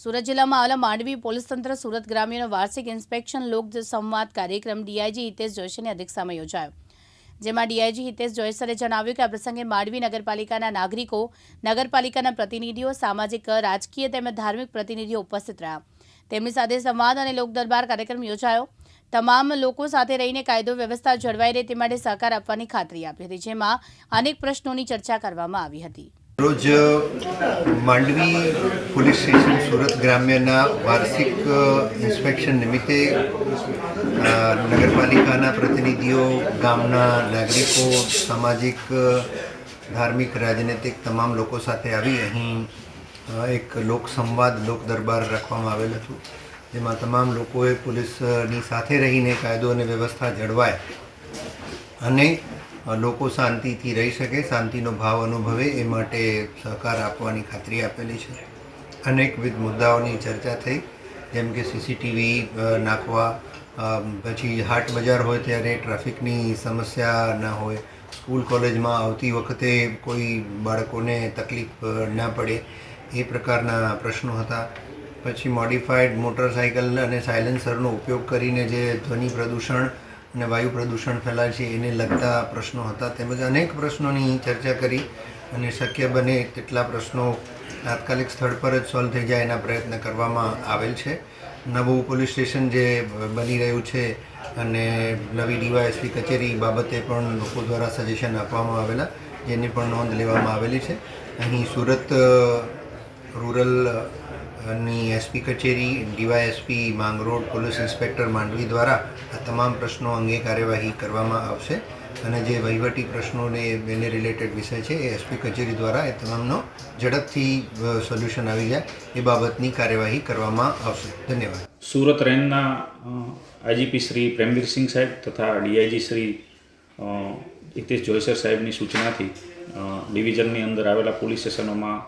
સુરત જિલ્લામાં આવેલા માંડવી પોલીસ તંત્ર, સુરત ગ્રામ્યનો વાર્ષિક ઇન્સ્પેક્શન લોક સંવાદ કાર્યક્રમ ડીઆઈજી હિતેશ જોશીની અધ્યક્ષતામાં યોજાયો. જેમાં ડીઆઈજી હિતેશ જોયસરે જણાવ્યું કે આ પ્રસંગે માંડવી નગરપાલિકાના નાગરિકો, નગરપાલિકાના પ્રતિનિધિઓ, સામાજિક, રાજકીય તેમજ ધાર્મિક પ્રતિનિધિઓ ઉપસ્થિત રહ્યા. તેમની સાથે સંવાદ અને લોક દરબાર કાર્યક્રમ યોજાયો. તમામ લોકો સાથે રહીને કાયદો વ્યવસ્થા જળવાઈ રહે તે માટે સહકાર આપવાની ખાતરી આપી હતી, જેમાં અનેક પ્રશ્નોની ચર્ચા કરવામાં આવી હતી. રોજ માંડવી પોલીસ સ્ટેશન સુરત ગ્રામ્યના વાર્ષિક ઇન્સ્પેક્શન નિમિત્તે નગરપાલિકાના પ્રતિનિધિઓ, ગામના નાગરિકો, સામાજિક ધાર્મિક, રાજનૈતિક તમામ લોકો સાથે આવી અહીં એક લોકસંવાદ લોક દરબાર રાખવામાં આવેલ હતું. જેમાં તમામ લોકોએ પોલીસની સાથે રહીને કાયદો અને વ્યવસ્થા જળવાય. અને લોકો શાંતિથી રહી શકે, શાંતિનો ભાવ અનુભવે, એ માટે સહકાર આપવાની ખાતરી આપેલી છે. અનેકવિધ મુદ્દાઓની ચર્ચા થઈ, જેમ કે સીસીટીવી નાખવા પછી હાટ બજાર હોય ત્યારે ટ્રાફિકની સમસ્યા ના હોય, સ્કૂલ કોલેજમાં આવતી વખતે કોઈ બાળકોને તકલીફ ના પડે, એ પ્રકારના પ્રશ્નો હતા. પછી મોડિફાઈડ મોટરસાઇકલ અને સાયલેન્સરનો ઉપયોગ કરીને જે ધ્વનિ પ્રદૂષણ અને વાયુ પ્રદૂષણ ફેલાય છે એને લગતા પ્રશ્નો હતા. તેમજ અનેક પ્રશ્નોની ચર્ચા કરી અને શક્ય બને તેટલા પ્રશ્નો તાત્કાલિક સ્થળ પર જ સોલ્વ થઈ જાય એના પ્રયત્ન કરવામાં આવેલ છે. નવું પોલીસ સ્ટેશન જે બની રહ્યું છે અને નવી ડીવાયએસપી કચેરી બાબતે પણ લોકો દ્વારા સજેશન આપવામાં આવેલા, જેની પણ નોંધ લેવામાં આવેલી છે. અહીં સુરત રૂરલ ની એસપી કચેરી, DYSP, Mangrol police inspector Mandvi દ્વારા આ તમામ પ્રશ્નો અંગે કાર્યવાહી કરવામાં આવશે. અને જે વહીવટી પ્રશ્નોને એને રિલેટેડ વિષય છે, એ એસપી કચેરી દ્વારા એ તમામનો ઝડપથી સોલ્યુશન આવી જાય એ બાબતની કાર્યવાહી કરવામાં આવશે. ધન્યવાદ. સુરત રેન્જના આઈજીપી શ્રી પ્રેમવીરસિંહ સાહેબ તથા ડીઆઈજી શ્રી હિતેશ જોયસર સાહેબની સૂચનાથી ડિવિઝનની અંદર આવેલા પોલીસ સ્ટેશનોમાં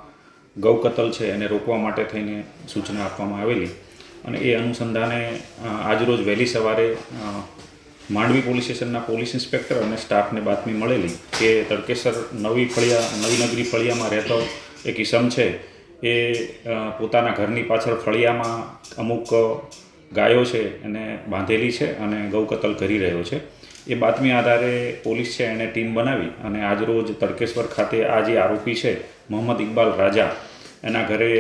ગૌ કતલ છે એને રોકવા માટે થઈને સૂચના આપવામાં આવેલી. અને એ અનુસંધાને આજરોજ વહેલી સવારે માંડવી પોલીસ સ્ટેશનના પોલીસ ઇન્સ્પેક્ટર અને સ્ટાફને બાતમી મળેલી કે તડકેસર નવી ફળિયા, નવી નગરી ફળિયામાં રહેતો એક ઈસમ છે. એ પોતાના ઘરની પાછળ ફળિયામાં અમુક ગાયો છે એને બાંધેલી છે અને ગૌ કતલ કરી રહ્યો છે. એ બાતમી આધારે પોલીસ છે એણે ટીમ બનાવી અને આજરોજ તડકેશ્વર ખાતે આ જે આરોપી છે, મોહમ્મદ ઇકબાલ રાજા, એના ઘરે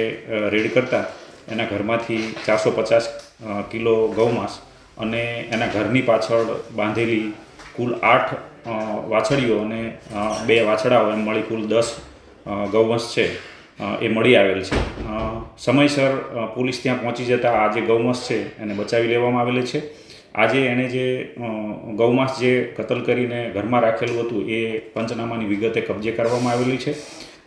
રેડ કરતા એના ઘરમાંથી ચારસો પચાસ કિલો ગૌમાંસ અને એના ઘરની પાછળ બાંધેલી કુલ આઠ વાછડીઓ અને બે વાછડાઓ એમ મળી કુલ દસ ગૌવંશ છે એ મળી આવેલ છે. સમયસર પોલીસ ત્યાં પહોંચી જતાં આ જે ગૌવંશ છે એને બચાવી લેવામાં આવેલી છે. આજે એણે જે ગૌમાંસ જે કતલ કરીને ઘરમાં રાખેલું હતું, એ પંચનામાની વિગતે કબજે કરવામાં આવેલી છે.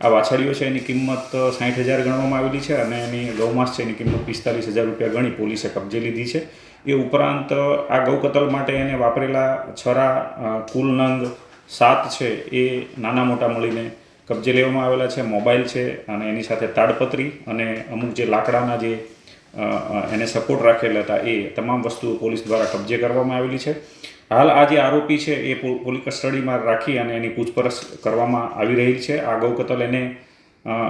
આ વાછડીઓ છે એની કિંમત સાઠ હજાર ગણવામાં આવેલી છે અને એની ગૌમાંસ છે એની કિંમત પિસ્તાલીસ હજાર રૂપિયા ગણી પોલીસે કબજે લીધી છે. એ ઉપરાંત, આ ગૌ કતલ માટે એને વાપરેલા છરા કુલ નંગ સાત છે એ નાના મોટા મળીને કબજે લેવામાં આવેલા છે. મોબાઈલ છે અને એની સાથે તાડપત્રી અને અમુક જે લાકડાના જે એને સપોર્ટ રાખેલા હતા એ તમામ વસ્તુઓ પોલીસ દ્વારા કબજે કરવામાં આવેલી છે. હાલ આ જે આરોપી છે એ પોલીસ કસ્ટડીમાં રાખી અને એની પૂછપરછ કરવામાં આવી રહી છે. આ ગૌ કતલ એને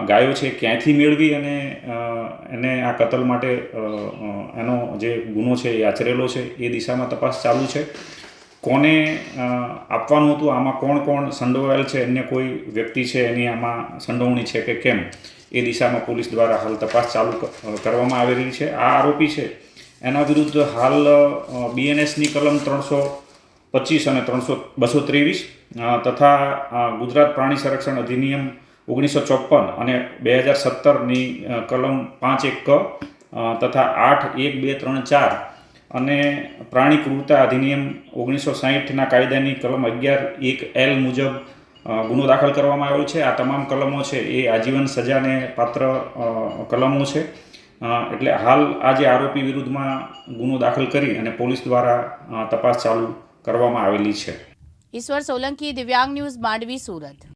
ગાયો છે ક્યાંથી મેળવી અને એને આ કતલ માટે એનો જે ગુનો છે એ આચરેલો છે એ દિશામાં તપાસ ચાલુ છે. કોને આપવાનું હતું? આમાં કોણ કોણ સંડોવાયેલ છે? અન્ય કોઈ વ્યક્તિ છે? એની આમાં સંડોવણી છે કે કેમ? એ દિશામાં પોલીસ દ્વારા હાલ તપાસ ચાલુ કરવામાં આવી રહી છે. આ આરોપી છે. એના વિરુદ્ધ હાલ બીએનએસની કલમ ત્રણસો પચીસ અને ત્રણસો બસો ત્રેવીસ તથા ગુજરાત પ્રાણી સંરક્ષણ અધિનિયમ ઓગણીસો ચોપન અને બે હજાર સત્તરની કલમ પાંચ એક ક તથા આઠ એક બે ત્રણ ચાર અને પ્રાણી ક્રૂરતા અધિનિયમ ઓગણીસો સાહીઠના કાયદાની કલમ અગિયાર એક એલ મુજબ ગુનો દાખલ કરવામાં આવ્યો છે. આ તમામ કલમો છે એ આજીવન સજાને પાત્ર કલમો છે. એટલે હાલ આ જે આરોપી વિરુદ્ધમાં ગુનો દાખલ કરી અને પોલીસ દ્વારા તપાસ ચાલુ કરવામાં આવેલી છે. ઈશ્વર સોલંકી, દિવ્યાંગ ન્યૂઝ માંડવી, સુરત.